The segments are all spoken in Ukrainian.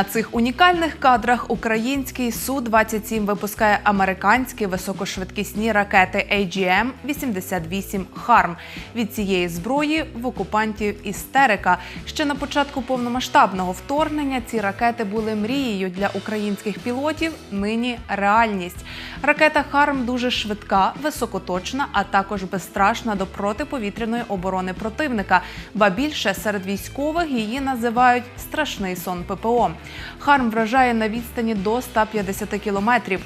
На цих унікальних кадрах український су 27 випускає американські високошвидкісні ракети AGM-88 «Харм». Від цієї зброї в окупантів істерика. Ще на початку повномасштабного вторгнення ці ракети були мрією для українських пілотів. Нині реальність. Ракета «Харм» дуже швидка, високоточна, а також безстрашна до протиповітряної оборони противника. Ба більше серед військових її називають страшний сон ППО. Харм вражає на відстані до 150 кілометрів.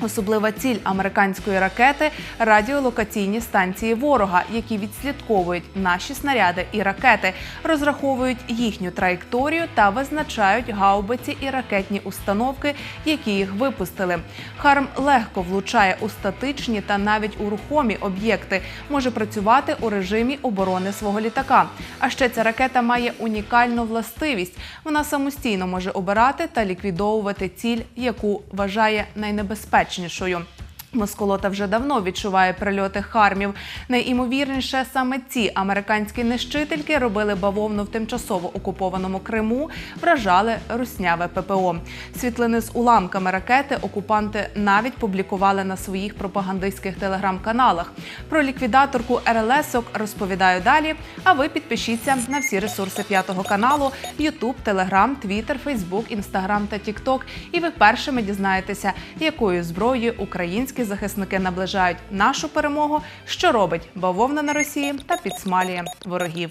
Особлива ціль американської ракети радіолокаційні станції ворога, які відслідковують наші снаряди і ракети, розраховують їхню траєкторію та визначають гаубиці і ракетні установки, які їх випустили. Харм легко влучає у статичні та навіть у рухомі об'єкти, може працювати у режимі оборони свого літака. А ще ця ракета має унікальну властивість. Вона самостійно може обирати та ліквідовувати ціль, яку вважає найнебезпечнішою безпечнішою. Москолота вже давно відчуває прильоти хармів. Найімовірніше, саме ці американські нищительки робили бавовну в тимчасово окупованому Криму, вражали русняве ППО. Світлини з уламками ракети окупанти навіть публікували на своїх пропагандистських телеграм-каналах. Про ліквідаторку РЛСок розповідаю далі. А ви підпишіться на всі ресурси п'ятого каналу: YouTube, Telegram, Twitter, Facebook, Instagram та TikTok. І ви першими дізнаєтеся, якою зброєю українські захисники наближають нашу перемогу, що робить бавовна на Росії та підсмалює ворогів.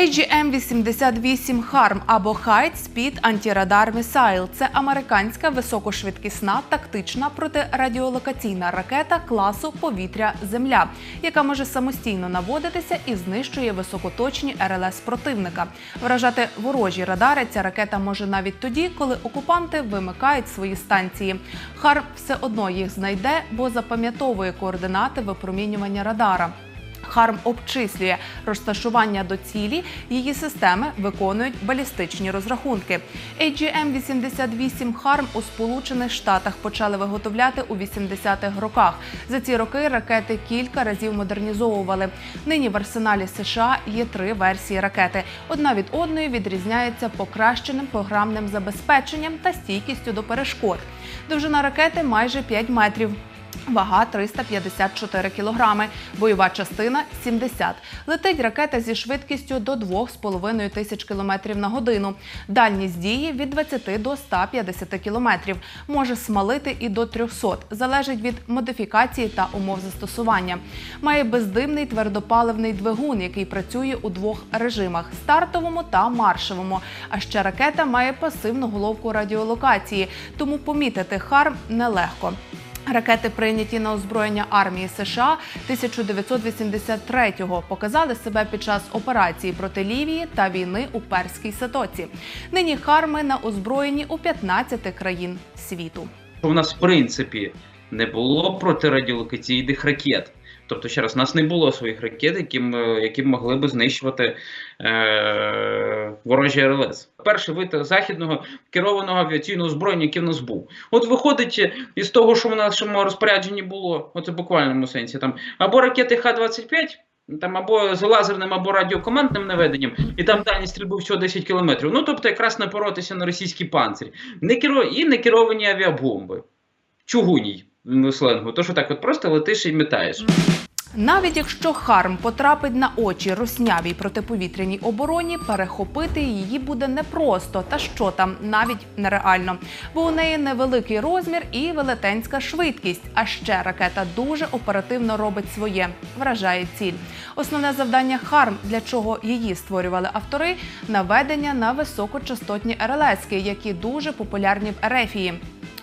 AGM-88 Harm або High Speed Anti-Radar Missile – це американська високошвидкісна тактична протирадіолокаційна ракета класу повітря-земля, яка може самостійно наводитися і знищує високоточні РЛС противника. Вражати ворожі радари ця ракета може навіть тоді, коли окупанти вимикають свої станції. Харм все одно їх знайде, бо запам'ятовує координати випромінювання радара. Харм обчислює розташування до цілі. Її системи виконують балістичні розрахунки. AGM-88 Харм у Сполучених Штатах почали виготовляти у 80-х роках. За ці роки ракети кілька разів модернізовували. Нині в арсеналі США є три версії ракети. Одна від одної відрізняється покращеним програмним забезпеченням та стійкістю до перешкод. Довжина ракети майже 5 метрів. Вага 354 кілограми, бойова частина 70. Летить ракета зі швидкістю до 2,5 тисяч кілометрів на годину. Дальність дії від 20 до 150 кілометрів. Може смалити і до 300. Залежить від модифікації та умов застосування. Має бездимний твердопаливний двигун, який працює у двох режимах стартовому та маршовому. А ще ракета має пасивну головку радіолокації, тому помітити харм нелегко. Ракети, прийняті на озброєння армії США 1983-го, показали себе під час операції проти Лівії та війни у Перській Сатоці. Нині харми на озброєнні у 15 країн світу. У нас в принципі не було протирадіолокаційних ракет. Тобто, ще раз, у нас не було своїх ракет, які, які могли би знищувати е- ворожі РЛС. Перший вид західного керованого авіаційного озброєння, який в нас був. От виходить із того, що в нашому розпорядженні було, оце в буквальному сенсі, там або ракети Х-25. Там або з лазерним, або радіокомандним наведенням, і там дальність стрільби всього 10 кілометрів. Ну тобто, якраз напоротися на російський панцир. Не керо... І не керовані авіабомби. Чугуній сленгу. То що так, от просто летиш і метаєш. Навіть якщо харм потрапить на очі руснявій протиповітряній обороні, перехопити її буде непросто, та що там навіть нереально, бо у неї невеликий розмір і велетенська швидкість. А ще ракета дуже оперативно робить своє, вражає ціль. Основне завдання харм, для чого її створювали автори, наведення на високочастотні РЛСки, які дуже популярні в Ерефії.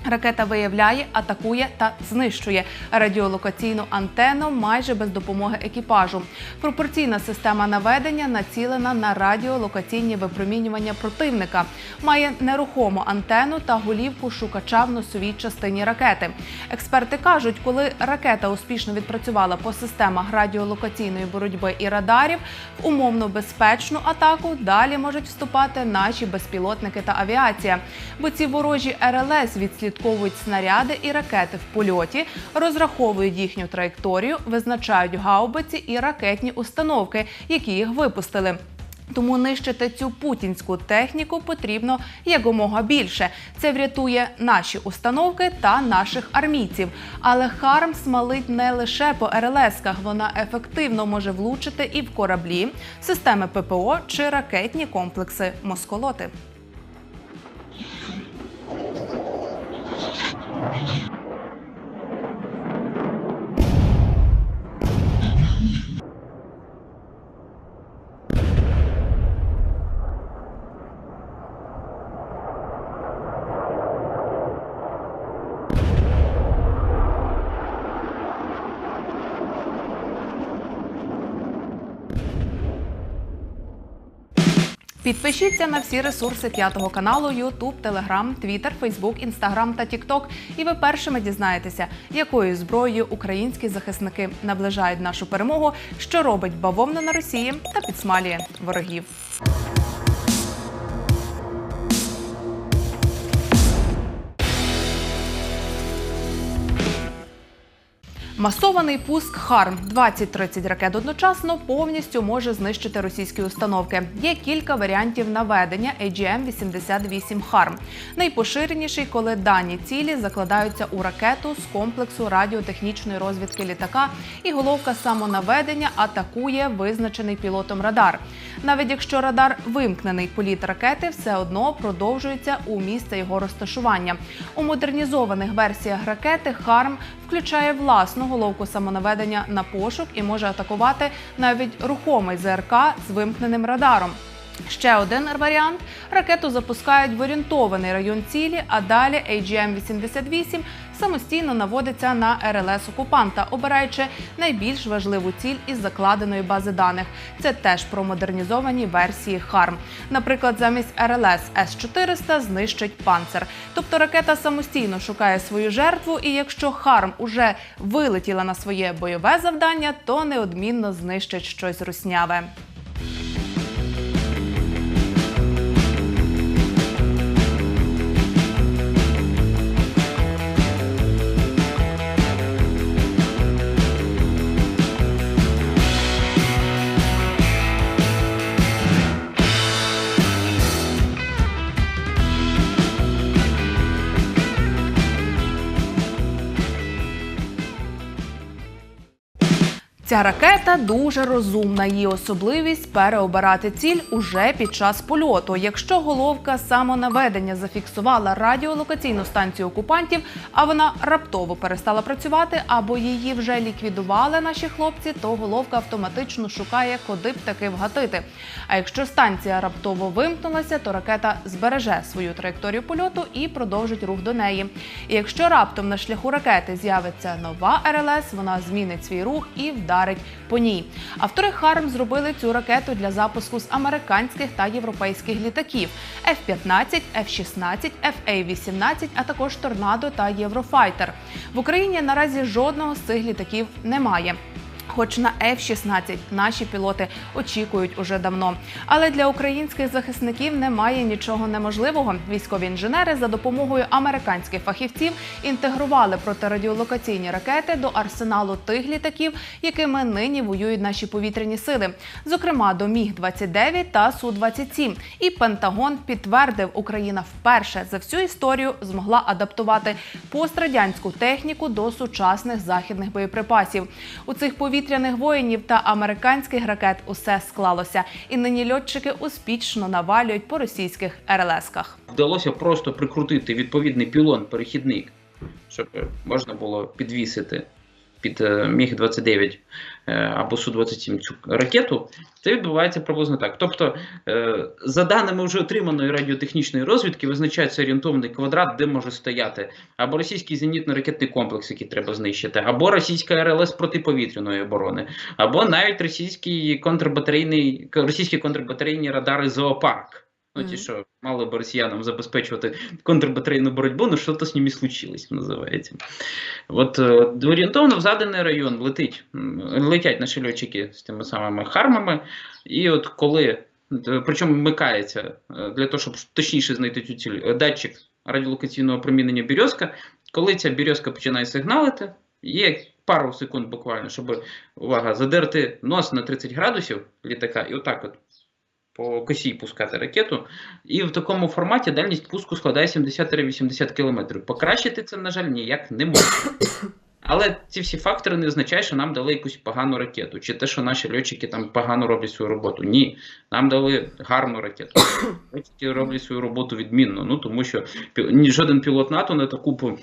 Ракета виявляє, атакує та знищує радіолокаційну антенну майже без допомоги екіпажу. Пропорційна система наведення націлена на радіолокаційні випромінювання противника. Має нерухому антенну та голівку шукача в носовій частині ракети. Експерти кажуть, коли ракета успішно відпрацювала по системах радіолокаційної боротьби і радарів, в умовно безпечну атаку далі можуть вступати наші безпілотники та авіація. Бо ці ворожі РЛС відслідковують снаряди і ракети в польоті, розраховують їхню траєкторію, визначають гаубиці і ракетні установки, які їх випустили. Тому нищити цю путінську техніку потрібно якомога більше. Це врятує наші установки та наших армійців. Але Харм смалить не лише по РЛС-ках, вона ефективно може влучити і в кораблі, системи ППО чи ракетні комплекси Москолоти. right now. Підпишіться на всі ресурси п'ятого каналу: YouTube, Telegram, Twitter, Facebook, Instagram та TikTok. І ви першими дізнаєтеся, якою зброєю українські захисники наближають нашу перемогу, що робить бавовна на Росії та підсмалює ворогів. Масований пуск Харм 20-30 ракет одночасно повністю може знищити російські установки. Є кілька варіантів наведення AGM-88 Харм. Найпоширеніший, коли дані цілі закладаються у ракету з комплексу радіотехнічної розвідки літака, і головка самонаведення атакує визначений пілотом радар. Навіть якщо радар вимкнений, політ ракети все одно продовжується у місце його розташування. У модернізованих версіях ракети Харм включає власну головку самонаведення на пошук і може атакувати навіть рухомий ЗРК з вимкненим радаром. Ще один варіант: ракету запускають в орієнтований район цілі, а далі AGM-88 самостійно наводиться на РЛС окупанта, обираючи найбільш важливу ціль із закладеної бази даних. Це теж про модернізовані версії ХАРМ. Наприклад, замість РЛС С-400 знищить панцер. Тобто ракета самостійно шукає свою жертву, і якщо ХАРМ уже вилетіла на своє бойове завдання, то неодмінно знищить щось русняве. Ця ракета дуже розумна. Її особливість переобирати ціль уже під час польоту. Якщо головка самонаведення зафіксувала радіолокаційну станцію окупантів, а вона раптово перестала працювати або її вже ліквідували наші хлопці, то головка автоматично шукає, куди б таки вгатити. А якщо станція раптово вимкнулася, то ракета збереже свою траєкторію польоту і продовжить рух до неї. І якщо раптом на шляху ракети з'явиться нова РЛС, вона змінить свій рух і вдарить по ній. Автори Харм зробили цю ракету для запуску з американських та європейських літаків F-15, F-16, FA-18, а також Торнадо та Єврофайтер. В Україні наразі жодного з цих літаків немає. Хоч на F-16 наші пілоти очікують уже давно. Але для українських захисників немає нічого неможливого. Військові інженери за допомогою американських фахівців інтегрували протирадіолокаційні ракети до арсеналу тих літаків, якими нині воюють наші повітряні сили, зокрема до Міг 29 та Су 27 І Пентагон підтвердив, Україна вперше за всю історію змогла адаптувати пострадянську техніку до сучасних західних боєприпасів. У цих повітряних воїнів та американських ракет усе склалося, і нині льотчики успішно навалюють по російських РЛС-ках. Вдалося просто прикрутити відповідний пілон перехідник, щоб можна було підвісити під е, Міг-29 е, або Су-27 цю ракету. Це відбувається приблизно так. Тобто, е, за даними вже отриманої радіотехнічної розвідки, визначається орієнтовний квадрат, де може стояти або російський зенітно-ракетний комплекс, який треба знищити, або російська РЛС протиповітряної оборони, або навіть російський контрбатарейний, російські контрбатарейні радари зоопарк. Ну, ті, що мали б росіянам забезпечувати контрбатарейну боротьбу, ну що-то з ними случилось, називається. От е, орієнтовно в заданий район летить, летять наші льотчики з тими самими хармами, і от коли, е, причому вмикається е, для того, щоб точніше знайти цю ціль, датчик радіолокаційного промінення бірьозка, коли ця бірьозка починає сигналити, є пару секунд буквально, щоб увага, задерти нос на 30 градусів літака, і отак от по косі пускати ракету. І в такому форматі дальність пуску складає 70-80 км. Покращити це, на жаль, ніяк не можна. Але ці всі фактори не означають, що нам дали якусь погану ракету, чи те, що наші льотчики там погано роблять свою роботу. Ні, нам дали гарну ракету. Льотчики роблять свою роботу відмінно. Ну тому що жоден пілот НАТО на таку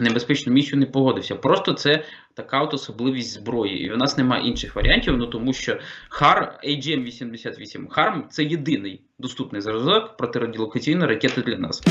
небезпечну місію не погодився. Просто це така от особливість зброї. І в нас немає інших варіантів, ну тому що ХАР AGM-88 HARM – це єдиний доступний зразок протирадіолокаційної ракети для нас.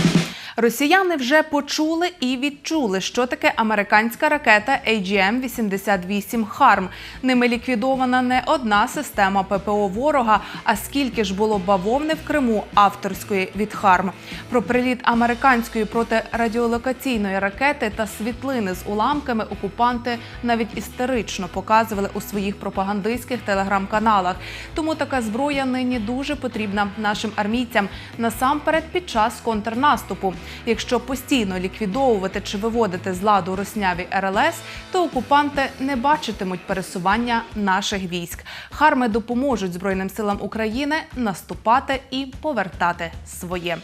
Росіяни вже почули і відчули, що таке американська ракета AGM-88 «Харм». Ними ліквідована не одна система ППО ворога, а скільки ж було бавовни в Криму авторської від «Харм». Про приліт американської протирадіолокаційної ракети та світлини з уламками окупанти навіть істерично показували у своїх пропагандистських телеграм-каналах. Тому така зброя нині дуже потрібна нашим армійцям насамперед під час контрнаступу. Якщо постійно ліквідовувати чи виводити з ладу русняві РЛС, то окупанти не бачитимуть пересування наших військ. Харми допоможуть Збройним силам України наступати і повертати своє.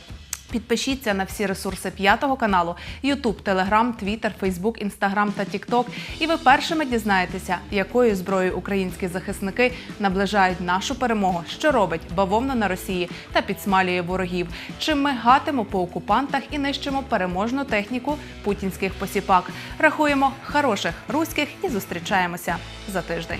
Підпишіться на всі ресурси п'ятого каналу: YouTube, Telegram, Twitter, Facebook, Instagram та TikTok. І ви першими дізнаєтеся, якою зброєю українські захисники наближають нашу перемогу, що робить бавовна на Росії та підсмалює ворогів. Чим ми гатимо по окупантах і нищимо переможну техніку путінських посіпак. Рахуємо хороших руських і зустрічаємося за тиждень.